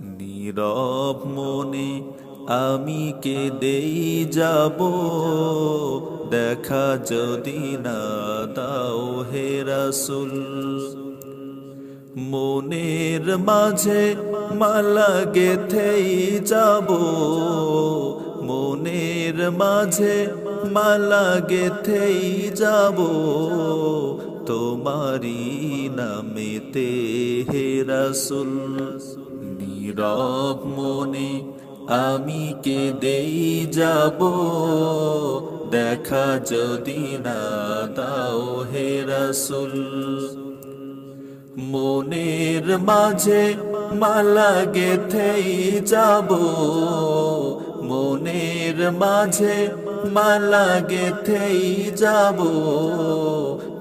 নীরব মনে আমি কে দেই যাব। দেখা যদি না দাও হে রাসুল। মনের মাঝে মালা গেথেই যাব। মনের মাঝে মালা গেথেই যাব। তোমারি নামেতে হে রাসুল। নীরব মনে আমি কে দেই যাব। দেখা যদি না দাও হে রাসুল। মনের মাঝে মালা গেথেই যাব। মনের মাঝে মালা গেথেই যাব।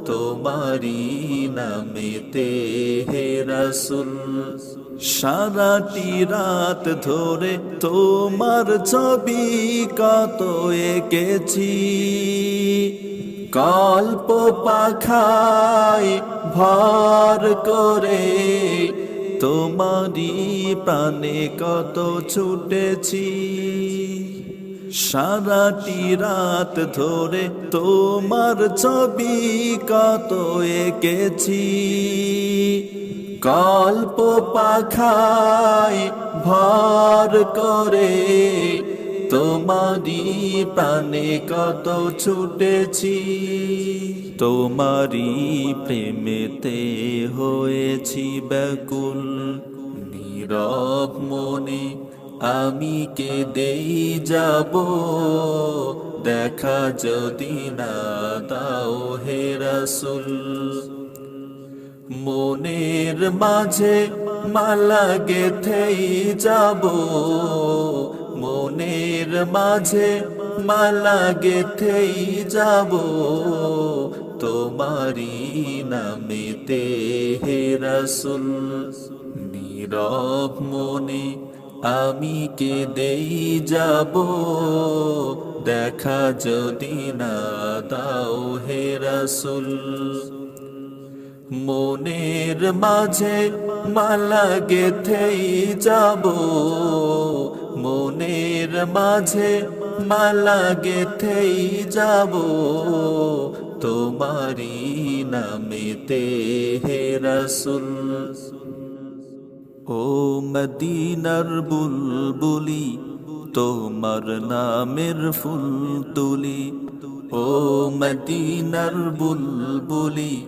তোমারি নামেতে হে রাসুল। সারাটি রাত ধরে তোমার ছবি কত এঁকেছি। কল্প পাখায় ভর করে তোমারি প্রাণে কত ছুটেছি। সারাটি রাত ধরে তোমার ছবি কত এঁকেছি। কল্প পাখায় ভর করে। তোমারি প্রাণে কত ছুটেছি তোমারি প্রেমেতে হয়েছি ব্যাকুল। নীরব মনে আমি কে দেই যাব, দেখা যদি না দাও হে রাসুল। মনের মাঝে মালা গেথেই যাব। মনের মাঝে মালা গেথেই যাব। তোমারি নামেতে হে রাসুল, নীরব মনে আমি কে দেই যাব। দেখা যদি না দাও হে রাসুল মনের মাঝে মালা গেথেই যাব। মনের মাঝে মালা গেথেই যাব। তোমারি নামেতে হে রাসুল। ও মদিনার বুলবুলি, তোমার নামের ফুল তুলি। ও মদিনার বুলবুলি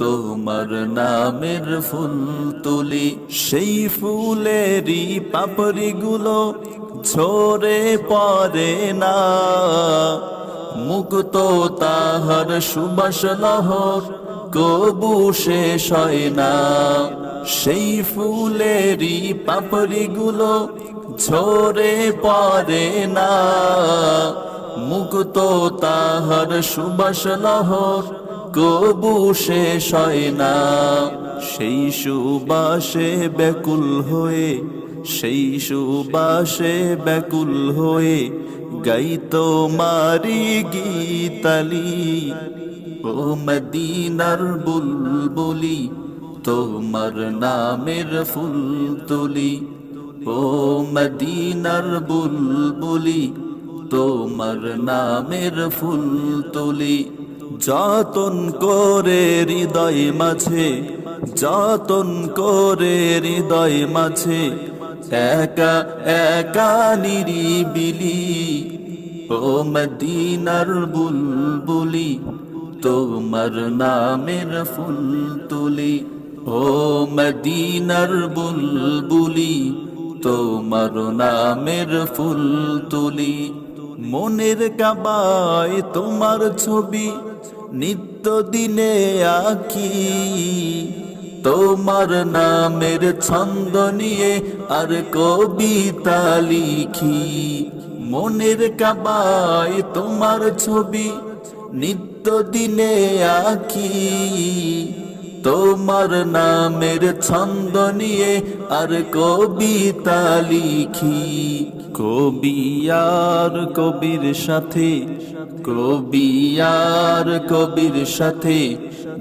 তোমার নামের ফুল তুলি। সেই ফুলেরই পাপড়িগুলো ঝরে পড়ে না। মুক্ত তাহার সুবাস লহর কবু শেষ হয় না। সেই ফুলেরই পাপড়িগুলো ঝরে পড়ে না। মুক্ত তাহার সুবাস লহর কবু শেষ না। সেই সুবাসে ব্যাকুল হয়ে, সেই সুবাসে ব্যাকুল হয়ে গাইতো মারি গীতালি। ও মদিনার বুলবুলি, তোমার নামের ফুল তুলি ও মদিনার বুলবুলি, তোমার নামের ফুল তুলি যতন করে হৃদয় মাঝে, যতন করে হৃদয় মাঝে, একা একা নিরিবিলি। ও মদিনার বুলবুলি, তোমার নামের ফুল তুলি। ও মদিনার বুলবুলি, তোমার নামের ফুল তুলি। মনের কাবায় তোমার ছবি নিত্য দিনে আঁকি। তোমার নামের ছন্দ নিয়ে আর কবিতা লিখি। মনের কাবায় তোমার ছবি নিত্য দিনে আঁকি। তোমার নামের ছন্দ নিয়ে আর কবিতা লিখি। কবি আর কবির সাথে কবি আর কবির সাথে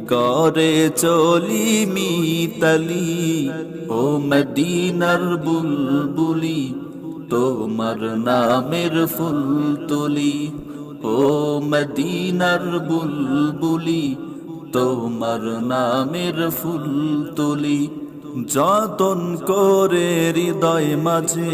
গড়ে চলি মিতালি। ও মদিনার বুলবুলি, তোমার নামের ফুল তুলি। ও মদিনার বুলবুলি, তোমার নামের ফুল তুলি। যতন করে হৃদয় মাঝে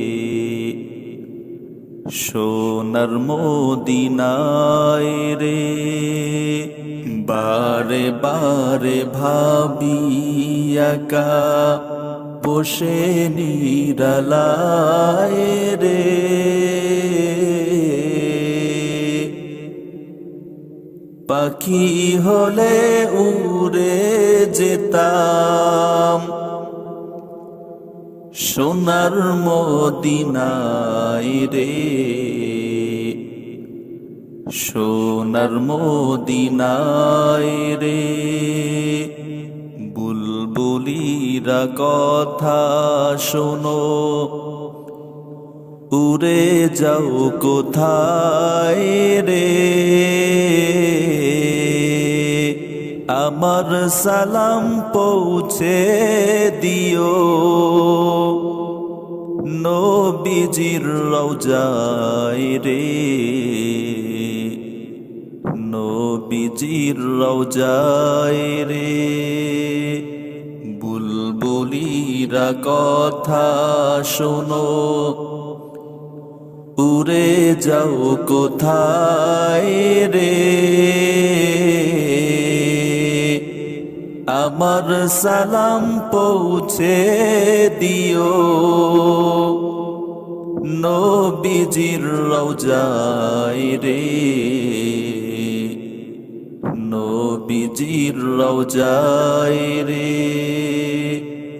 সোনার মদিনায় রে বারে বারে ভাবি একা বসে নিরালায় রে। পাখি হলে উড়ে যেতাম সোনার মদিনায় রে। সোনার মদিনায় রে। বুলবুলিরা কথা শোনো। উড়ে যাও কোথায় রে? আমার সালাম পৌঁছে দিও। নবীজির রওজায় রে। নবীজির রওজায় রে। বুলবুলিরা কথা শোনো। উড়ে যাও কোথায় রে? আমার সালাম পৌঁছে দিও। নবীজির রওজায় রে। নবীজির রওজায় রে।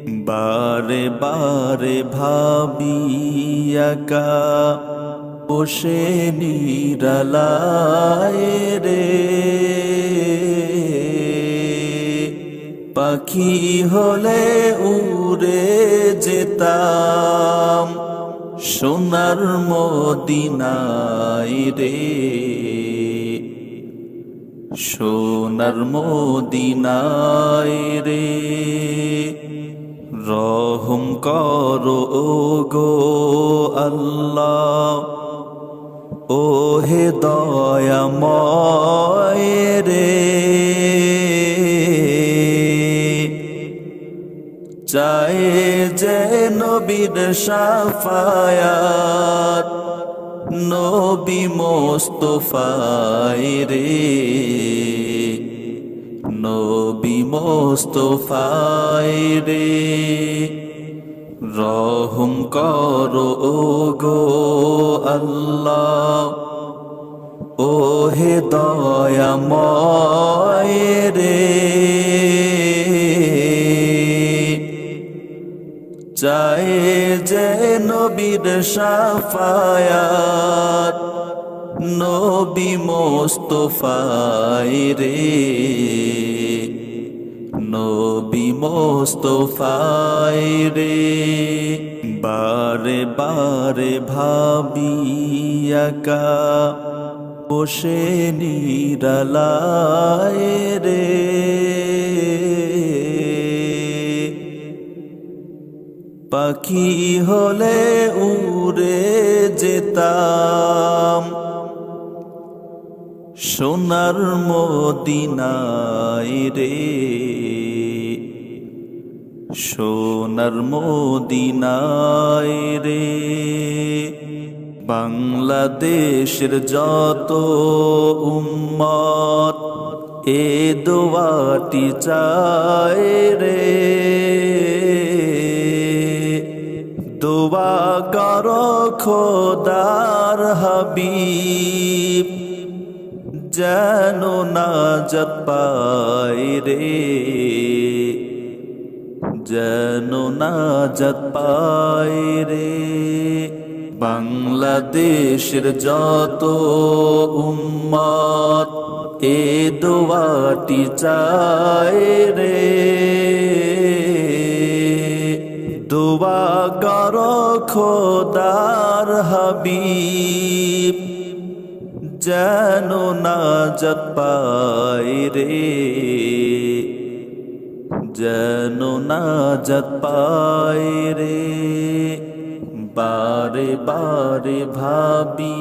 বারে বারে ভাবি একা বসে নিরালায় রে। পাখি হলে উড়ে যেতাম। সোনার মদিনায় রে। সোনার মদিনায় রে। রহম করো গো আল্লাহ। ও হে দয়াময় রে। চাই যে নবীর সাফায়াত। নবী মোস্তফায় রে। নবী মোস্তফায় রে। রহম করো গো আল্লাহ। ও হে দয়াময় রে। চাই যে নবীর সাফায়াত। নবী মোস্তফায় রে। নবী মোস্তফায় রে। বারে বারে ভাবি একা বসে নিরালায় রে। পাখি হলে উড়ে যেতাম। সোনার মদিনায় রে, সোনার মদিনায় রে। বাংলাদেশের যত উম্মত, এ দোয়াটি চায় রে। দোয়া কর খোদার হাবিব, যেন না পায় রে, যেন না পায় রে। বাংলাদেশের যত উম্মত এ দোয়াটি চায় রে। দোয়া কর খোদার হাবিব, যেন না পায় রে, যেন না পায় রে, বারে বারে ভাবি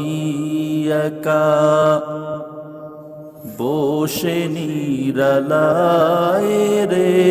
একা, বসে নিরালায় রে।